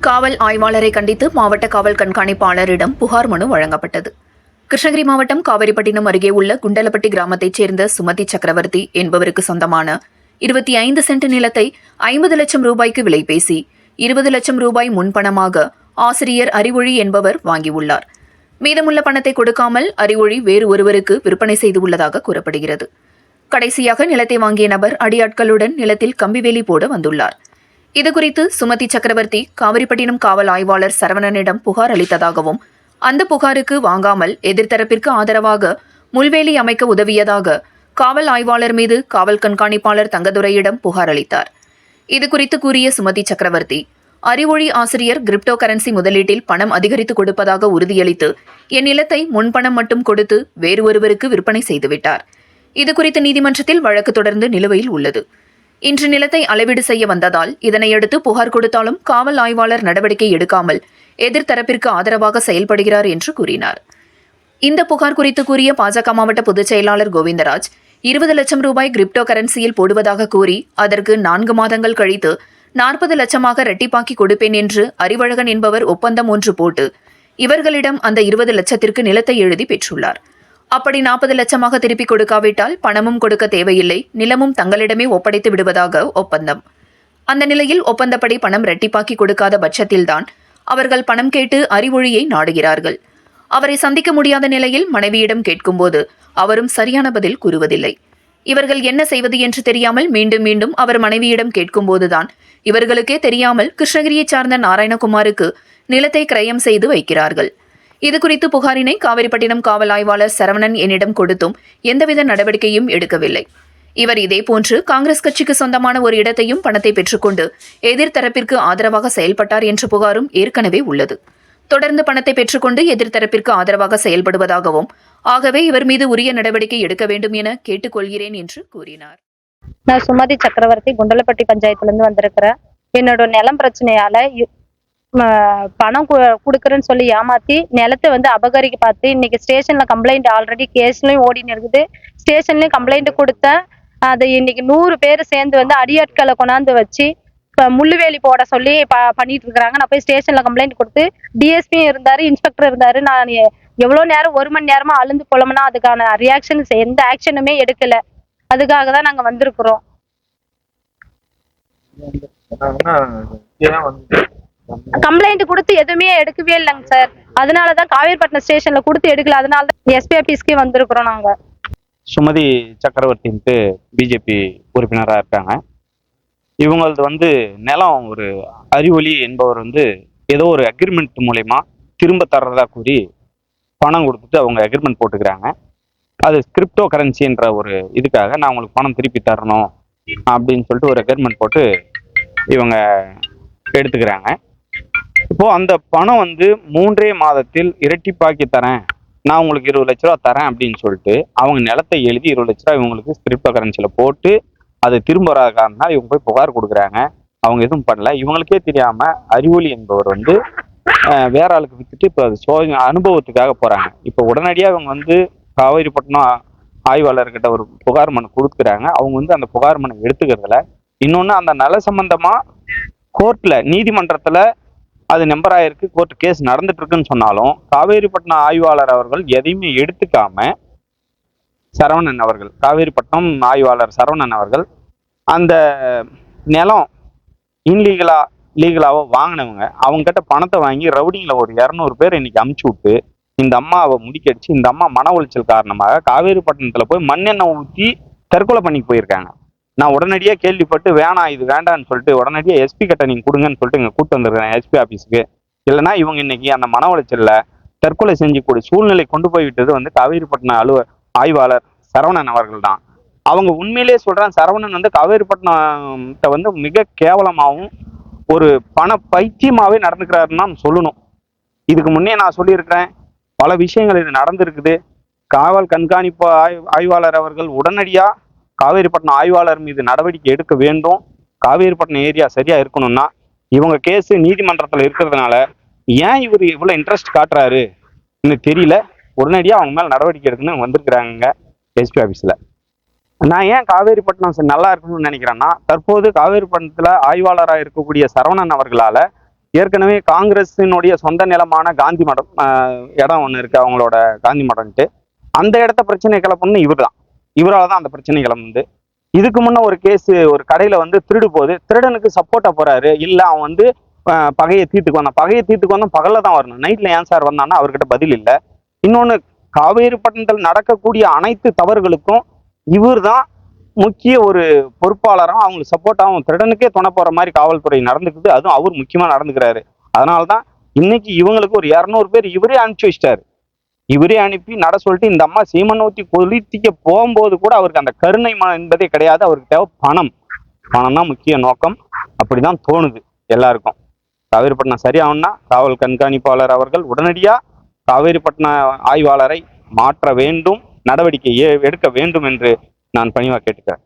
காவல் ஆய்வாளரை கண்டித்து மாவட்ட காவல் கண்காணிப்பாளரிடம் புகார் மனு வழங்கப்பட்டது. கிருஷ்ணகிரி மாவட்டம் காவிரிப்பட்டினம் அருகே உள்ள குண்டலப்பட்டி கிராமத்தைச் சேர்ந்த சுமதி சக்கரவர்த்தி என்பவருக்கு சொந்தமான இருபத்தி ஐந்து சென்ட் நிலத்தை ஐம்பது லட்சம் ரூபாய்க்கு விலை பேசி இருபது லட்சம் ரூபாய் முன்பணமாக ஆசிரியர் அறிவொழி என்பவர் வாங்கியுள்ளார். மீதமுள்ள பணத்தை கொடுக்காமல் அறிவொழி வேறு ஒருவருக்கு விற்பனை செய்துள்ளதாக கூறப்படுகிறது. கடைசியாக நிலத்தை வாங்கிய நபர் அடியாட்களுடன் நிலத்தில் கம்பிவேலி போட வந்துள்ளார். இதுகுறித்து சுமதி சக்கரவர்த்தி காவிரிப்பட்டினம் காவல் ஆய்வாளர் சரவணனிடம் புகார் அளித்ததாகவும் அந்த புகாருக்கு வாங்காமல் எதிர்த்தரப்பிற்கு ஆதரவாக முள்வேலி அமைக்க உதவியதாக காவல் ஆய்வாளர் மீது காவல் கண்காணிப்பாளர் தங்கதுரையிடம் புகார் அளித்தார். இதுகுறித்து கூறிய சுமதி சக்கரவர்த்தி அறிவொழி ஆசிரியர் கிரிப்டோ கரன்சி முதலீட்டில் பணம் அதிகரித்து கொடுப்பதாக உறுதியளித்து என் நிலத்தை முன்பணம் மட்டும் கொடுத்து வேறு ஒருவருக்கு விற்பனை செய்துவிட்டார். இதுகுறித்து நீதிமன்றத்தில் வழக்கு தொடர்ந்து நிலுவையில் உள்ளது. இன்று நிலத்தை அளவீடு செய்ய வந்ததால் இதனையடுத்து புகார் கொடுத்தாலும் காவல் ஆய்வாளர் நடவடிக்கை எடுக்காமல் எதிர்த்தரப்பிற்கு ஆதரவாக செயல்படுகிறார் என்று கூறினார். இந்த புகார் குறித்து கூறிய பாஜக மாவட்ட பொதுச் செயலாளர் கோவிந்தராஜ் இருபது லட்சம் ரூபாய் கிரிப்டோ கரன்சியில் போடுவதாக கூறி அதற்கு நான்கு மாதங்கள் கழித்து நாற்பது லட்சமாக ரெட்டிப்பாக்கி கொடுப்பேன் என்று அறிவழகன் என்பவர் ஒப்பந்தம் ஒன்று போட்டு இவர்களிடம் அந்த இருபது லட்சத்திற்கு நிலத்தை எழுதி பெற்றுள்ளார். அப்படி நாற்பது லட்சமாக திருப்பிக் கொடுக்காவிட்டால் பணமும் கொடுக்க தேவையில்லை நிலமும் தங்களிடமே ஒப்படைத்து விடுவதாக ஒப்பந்தம். அந்த நிலையில் ஒப்பந்தப்படி பணம் ரெட்டிப்பாக்கி கொடுக்காத பட்சத்தில்தான் அவர்கள் பணம் கேட்டு அறிவொழியை நாடுகிறார்கள். அவரை சந்திக்க முடியாத நிலையில் மனைவியிடம் கேட்கும்போது அவரும் சரியான பதில் கூறுவதில்லை. இவர்கள் என்ன செய்வது என்று தெரியாமல் மீண்டும் மீண்டும் அவர் மனைவியிடம் கேட்கும்போதுதான் இவர்களுக்கே தெரியாமல் கிருஷ்ணகிரியைச் சார்ந்த நாராயணகுமாருக்கு நிலத்தை கிரயம் செய்து வைக்கிறார்கள். இதுகுறித்து புகாரினை காவிரிப்பட்டினம் காவல் ஆய்வாளர் சரவணன் என்னிடம் கொடுத்தும் எந்தவித நடவடிக்கையும் எடுக்கவில்லை. இவர் இதேபோன்று காங்கிரஸ் கட்சிக்கு சொந்தமான ஒரு இடத்தையும் பணத்தை பெற்றுக்கொண்டு எதிர்த்தரப்பிற்கு ஆதரவாக செயல்பட்டார் என்ற புகாரும் ஏற்கனவே உள்ளது. தொடர்ந்து பணத்தை பெற்றுக்கொண்டு எதிர்த்தரப்பிற்கு ஆதரவாக செயல்படுவதாகவும் ஆகவே இவர் மீது உரிய நடவடிக்கை எடுக்க வேண்டும் என கேட்டுக்கொள்கிறேன் என்று கூறினார். நான் சுமதி சக்கரவர்த்தி குண்டலப்பட்டி பஞ்சாயத்துல இருந்து வந்திருக்கிறேன். என்னோட நிலம் பிரச்சனையால பணம் கு- சொல்லி ஏமாத்தி நிலத்தை வந்து அபகரிக்க பார்த்து இன்னைக்கு ஸ்டேஷன்ல கம்ப்ளைண்ட் ஆல்ரெடி கேஸ்லயும் ஓடின்னு இருக்குது ஸ்டேஷன்லயும் கம்ப்ளைண்ட் கொடுத்தேன் அது இன்னைக்கு நூறு பேர் சேர்ந்து வந்து அடியாட்களை கொண்டாந்து வச்சு முள்ளுவேலி போட சொல்லி ப பண்ணிட்டு இருக்கிறாங்க. நான் போய் ஸ்டேஷன்ல கம்ப்ளைண்ட் கொடுத்து டிஎஸ்பியும் இருந்தாரு இன்ஸ்பெக்டர் இருந்தாரு. நான் எவ்வளோ எவ்வளவு நேரம் ஒரு மணி நேரமா அழுந்து புலம்புனா அதுக்கான ரியாக்ஷன் எந்த ஆக்ஷனுமே எடுக்கல. அதுக்காக தான் நாங்க வந்திருக்கிறோம். கம்ப்ளைண்ட் கொடுத்து எதுவுமே எடுக்கவே இல்லைங்க சார். அதனால தான் காவேரிப்பட்டினம் ஸ்டேஷன்ல கொடுத்து எடுக்கல. அதனால தான் எஸ்பி ஆபீஸ்க்கே வந்திருக்கிறோம் நாங்க. சுமதி சக்கரவர்த்தின்ட்டு பிஜேபி உறுப்பினராக இருக்காங்க. இவங்களது வந்து நிலம் ஒரு அறிவொளி என்பவர் வந்து ஏதோ ஒரு அக்ரிமெண்ட் மூலயமா திரும்ப தர்றதா கூறி பணம் கொடுத்துட்டு அவங்க அக்ரிமெண்ட் போட்டுக்கிறாங்க. அது கிரிப்டோ கரன்சின்ற ஒரு இதுக்காக நான் உங்களுக்கு பணம் திருப்பி தரணும் அப்படின்னு சொல்லிட்டு ஒரு அக்ரிமெண்ட் போட்டு இவங்க எடுத்துக்கிறாங்க. இப்போ அந்த பணம் வந்து மூன்றே மாதத்தில் இரட்டிப்பாக்கி தரேன். நான் உங்களுக்கு இருபது லட்ச ரூபா தரேன் அப்படின்னு சொல்லிட்டு அவங்க நிலத்தை எழுதி இருபது லட்ச ரூபா இவங்களுக்கு கிரிப்டோ கரன்சியில் போட்டு அது திரும்ப வராத காரணம்னா இவங்க போய் புகார் கொடுக்குறாங்க. அவங்க எதுவும் பண்ணல. இவங்களுக்கே தெரியாம அறிவொளி என்பவர் வந்து வேற ஆளுக்கு வித்துட்டு இப்போ அது சோதனை அனுபவத்துக்காக போறாங்க. இப்போ உடனடியாக இவங்க வந்து காவேரிப்பட்டினம் ஆய்வாளர்கிட்ட ஒரு புகார் மனு கொடுக்குறாங்க. அவங்க வந்து அந்த புகார் மனு எடுத்துக்கிறதுல இன்னொன்று அந்த நல சம்பந்தமா கோர்ட்ல நீதிமன்றத்துல அது நம்பர் ஆயிருக்கு. கோர்ட் கேஸ் நடந்துட்டு இருக்குன்னு சொன்னாலும் காவேரிப்பட்டினம் ஆய்வாளர் அவர்கள் எதையுமே எடுத்துக்காம சரவணன் அவர்கள் காவேரிப்பட்டினம் ஆய்வாளர் சரவணன் அவர்கள் அந்த நிலம் இன்லீகலா லீகலாவோ வாங்கினவங்க அவங்க கிட்ட பணத்தை வாங்கி ரவுடிங்கில் ஒரு இரநூறு பேர் இன்னைக்கு அமுச்சு விட்டு இந்த அம்மாவை முடிக்கடிச்சு இந்த அம்மா மன உளைச்சல் காரணமாக காவேரிப்பட்டினத்தில் போய் மண்ணெண்ணெய் ஊற்றி தற்கொலை பண்ணி போயிருக்காங்க. நான் உடனடியாக கேள்விப்பட்டு வேணாம் இது வேண்டாம்னு சொல்லிட்டு உடனடியாக எஸ்பி கிட்ட நீங்கள் கொடுங்கன்னு சொல்லிட்டு இங்கே கூட்டு வந்திருக்கிறேன் எஸ்பி ஆஃபீஸுக்கு இல்லைன்னா இவங்க இன்னைக்கு அந்த மன உளைச்சலில் தற்கொலை செஞ்சுக்கூடிய சூழ்நிலை கொண்டு போய் விட்டது வந்து காவேரிப்பட்டினம் அலுவ ஆய்வாளர் சரவணன் அவர்கள் தான். அவங்க உண்மையிலேயே சொல்கிறான் சரவணன் வந்து காவேரிப்பட்டினத்தை வந்து மிக கேவலமாகவும் ஒரு பண பைத்தியமாகவே நடந்துக்கிறாருன்னு சொல்லணும். இதுக்கு முன்னே நான் சொல்லியிருக்கிறேன் பல விஷயங்கள் இது நடந்திருக்குது. காவல் கண்காணிப்பு ஆய் ஆய்வாளர் அவர்கள் உடனடியாக காவேரிப்பட்டினம் ஆய்வாளர் மீது நடவடிக்கை எடுக்க வேண்டும். காவேரிப்பட்டினம் ஏரியா சரியா இருக்கணும்னா இவங்க கேஸு நீதிமன்றத்தில் இருக்கிறதுனால ஏன் இவர் இவ்வளோ இன்ட்ரெஸ்ட் காட்டுறாரு? எனக்கு தெரியல. உடனடியாக அவங்க மேலே நடவடிக்கை எடுக்கணும்னு வந்திருக்கிறாங்க எஸ்பி ஆஃபீஸில் நான் ஏன் காவேரிப்பட்டினம் சரி நல்லா இருக்கணும்னு நினைக்கிறேன்னா தற்போது காவேரிப்பட்டினத்தில் ஆய்வாளராக இருக்கக்கூடிய சரவணன் அவர்களால் ஏற்கனவே காங்கிரஸினுடைய சொந்த நிலமான காந்தி மடம் இடம் ஒன்று இருக்குது அவங்களோட காந்தி மடம்ட்டு அந்த இடத்த பிரச்சனை கிளப்பணும்னு இவர் தான் இவரால் தான் அந்த பிரச்சனை கிளம்புது. இதுக்கு முன்ன ஒரு கேஸ் ஒரு கடையில் வந்து திருடு போகுது திருடனுக்கு சப்போர்ட்டாக போகிறாரு இல்லை அவன் வந்து பகையை தீர்த்துக்கு வந்தான். பகையை தீர்த்துக்கு வந்தான் பகலில் தான் வரணும். நைட்டில் ஏன் சார் வந்தான்னா அவர்கிட்ட பதில் இல்லை. இன்னொன்னு காவேரிப்பட்டினத்தில் நடக்கக்கூடிய அனைத்து தவறுகளுக்கும் இவர் தான் முக்கிய ஒரு பொறுப்பாளராக அவங்களுக்கு சப்போர்ட்டாகவும் திருடனுக்கே துணை போகிற மாதிரி காவல்துறை நடந்துக்குது. அதுவும் அவர் முக்கியமாக நடந்துக்கிறாரு. அதனால தான் இன்னைக்கு இவங்களுக்கு ஒரு இரநூறு பேர் இவரே அனுப்பிச்சி வச்சிட்டாரு. இவரே அனுப்பி நட சொல்லிட்டு இந்த அம்மா சீமநோத்தி ஊத்தி கொளுத்திக்க போகும்போது கூட அவருக்கு அந்த கருணை மனம் என்பதே கிடையாது. அவருக்கு தேவை பணம். பணம் தான் முக்கிய நோக்கம். அப்படிதான் தோணுது எல்லாருக்கும். காவேரிப்பட்டினம் சரியாகும்னா காவல் கண்காணிப்பாளர் அவர்கள் உடனடியாக காவேரிப்பட்டினம் ஆய்வாளரை மாற்ற வேண்டும் நடவடிக்கை எடுக்க வேண்டும் என்று நான் பணிவாக கேட்டுக்கிறேன்.